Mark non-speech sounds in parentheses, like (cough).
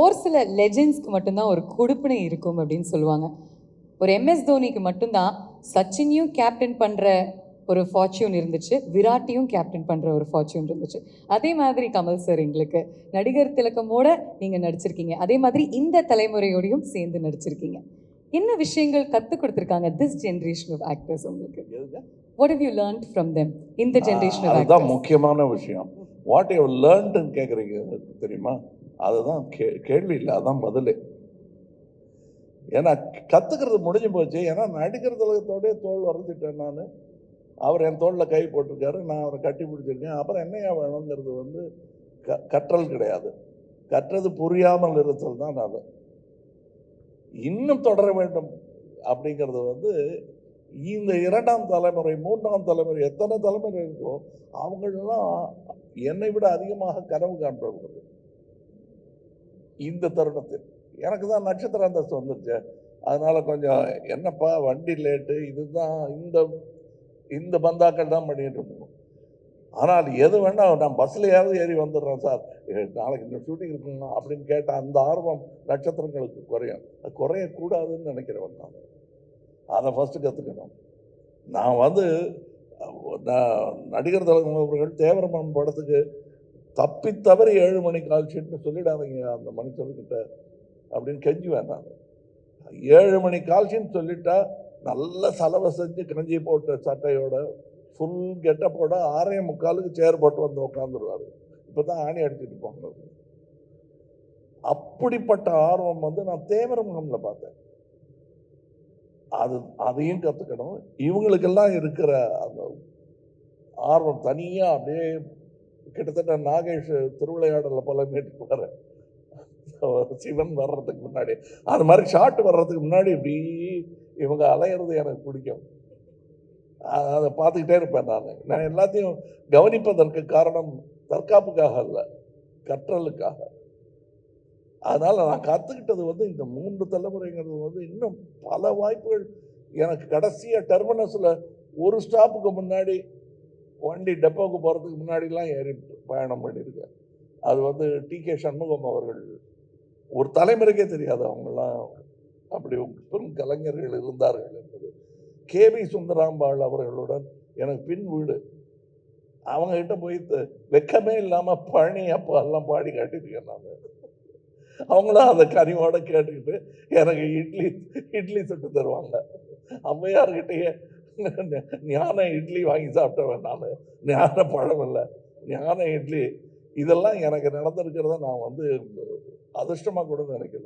ஒரு சில லெஜெண்ட்ஸ்க்கு மட்டும்தான் ஒரு கொடுப்பினை இருக்கும் அப்படின்னு சொல்லுவாங்க. ஒரு எம்எஸ் தோனிக்கு மட்டும்தான் சச்சினையும் கேப்டன் பண்ணுற ஒரு ஃபார்ச்சூன் இருந்துச்சு விராட்டையும் கேப்டன் பண்ணுற ஒரு ஃபார்ச்சூன் இருந்துச்சு. அதே மாதிரி கமல் சார் எங்களுக்கு. நடிகர் திலக்கமோட நீங்கள் நடிச்சிருக்கீங்க. அதே மாதிரி இந்த தலைமுறையோடையும் சேர்ந்து நடிச்சிருக்கீங்க. என்ன விஷயங்கள் கற்றுக் கொடுத்துருக்காங்க திஸ் ஜென்ரேஷன் ஆஃப் ஆக்டர்ஸ் உங்களுக்கு? What have you learnt from them இந்த ஜென்ரேஷன் அதுதான் முக்கியமான விஷயம். வாட் யூ லேர்ன்ட்டுன்னு கேட்குறீங்க தெரியுமா? அதுதான் கே கேள்வி இல்லை அதான் பதில். ஏன்னா கற்றுக்கிறது முடிஞ்சு போச்சு. ஏன்னா நடிக்கிற தலகத்தோடய தோல் வரைஞ்சிட்டேன் நான். அவர் என் தோளில் கை போட்டிருக்காரு நான் அவரை கட்டி பிடிச்சிருக்கேன். அப்புறம் என்னையா வேணுங்கிறது வந்து க கற்றல் கிடையாது. கற்றது புரியாமல் இருத்தல் தான் அது. இன்னும் தொடர வேண்டும் அப்படிங்கிறது வந்து இந்த இரண்டாம் தலைமுறை மூன்றாம் தலைமுறை எத்தனை தலைமுறை இருக்கோ அவங்களெல்லாம் என்னை விட அதிகமாக கனவு காண்பவர்கள். இந்த தருணத்தில். எனக்கு தான் நட்சத்திர அந்தஸ்து வந்துருச்சு. அதனால் கொஞ்சம் என்னப்பா வண்டி லேட்டு இதுதான் இந்த இந்த பந்தாக்கள் தான் பண்ணிகிட்டு இருக்கணும் ஆனால் எது வேணால் நான் பஸ்லையாவது ஏறி வந்துடுறேன் சார். நாளைக்கு இந்த ஷூட்டிங் இருக்கணும் அப்படின்னு கேட்ட அந்த ஆர்வம் நட்சத்திரங்களுக்கு குறையும். அது குறையக்கூடாதுன்னு நினைக்கிறவன் நான் அதை ஃபஸ்ட்டு கற்றுக்கணும் நான் வந்து நான் நடிகர் தலைவர் அவர்கள் தேவரமன் படத்துக்கு தப்பி தவறி ஏழு மணி கால்ஷீட்னு சொல்லிடாதீங்க அந்த மனுஷர்கிட்ட அப்படின்னு கெஞ்சுவேன் நான் ஏழு மணி கால் சொல்லிட்டா நல்ல சலவை செஞ்சு கிணஞ்சி போட்ட சட்டையோட ஃபுல் கெட்டப்போட ஆறே முக்காலுக்கு சேர் போட்டு வந்து உட்காந்துருவாரு இப்போ தான் ஆணி அடிச்சுட்டு போங்க அப்படிப்பட்ட ஆர்வம் வந்து நான் தேவரமுகம்ல பார்த்தேன். அது அதையும் கற்றுக்கணும் இவங்களுக்கெல்லாம் இருக்கிற அந்த ஆர்வம் தனியாக அப்படியே கிட்டத்தட்ட நாகேஷ் திருவிளையாடல போல மேட்டுக்கு சிவன் வர்றதுக்கு முன்னாடி. அது மாதிரி ஷாட் வர்றதுக்கு முன்னாடி இப்படி இவங்க அலையிறது எனக்கு பிடிக்கும். அதை பார்த்துக்கிட்டே இருப்பேன் நான். நான் எல்லாத்தையும் கவனிப்பதற்கு காரணம் தற்காப்புக்காக அல்ல கற்றலுக்காக. அதனால் நான் கற்றுக்கிட்டது வந்து இந்த மூன்று தலைமுறைங்கிறது வந்து இன்னும் பல வாய்ப்புகள் எனக்கு கடைசியாக டெர்மினஸில் ஒரு ஸ்டாப்புக்கு முன்னாடி வண்டி டெப்போவுக்கு போகிறதுக்கு முன்னாடிலாம் ஏறி பயணம் பண்ணியிருக்கேன் அது வந்து டி கே சண்முகம் அவர்கள். ஒரு தலைமுறைக்கே தெரியாது அவங்கெல்லாம் அப்படி பெரும் கலைஞர்கள் இருந்தார்கள் என்பது. கே வி சுந்தராம்பாள் அவர்களுடன் எனக்கு பின் வீடு. அவங்க கிட்ட போய் வெக்கமே இல்லாமல் பழனி அப்போ எல்லாம் பாடி காட்டியிருக்கேன் நான். அவங்களும் அதை கனிவோட கேட்டுக்கிட்டு எனக்கு இட்லி இட்லி சுட்டு தருவாங்க. அம்மையார்கிட்டயே (laughs) ஞான இட்லி வாங்கி சாப்பிட்டவன் நான். ஞான பழம் இல்லை. ஞான இட்லி. இதெல்லாம் எனக்கு நடந்திருக்கிறத நான் வந்து அதிர்ஷ்டமாக கூட நினைக்கல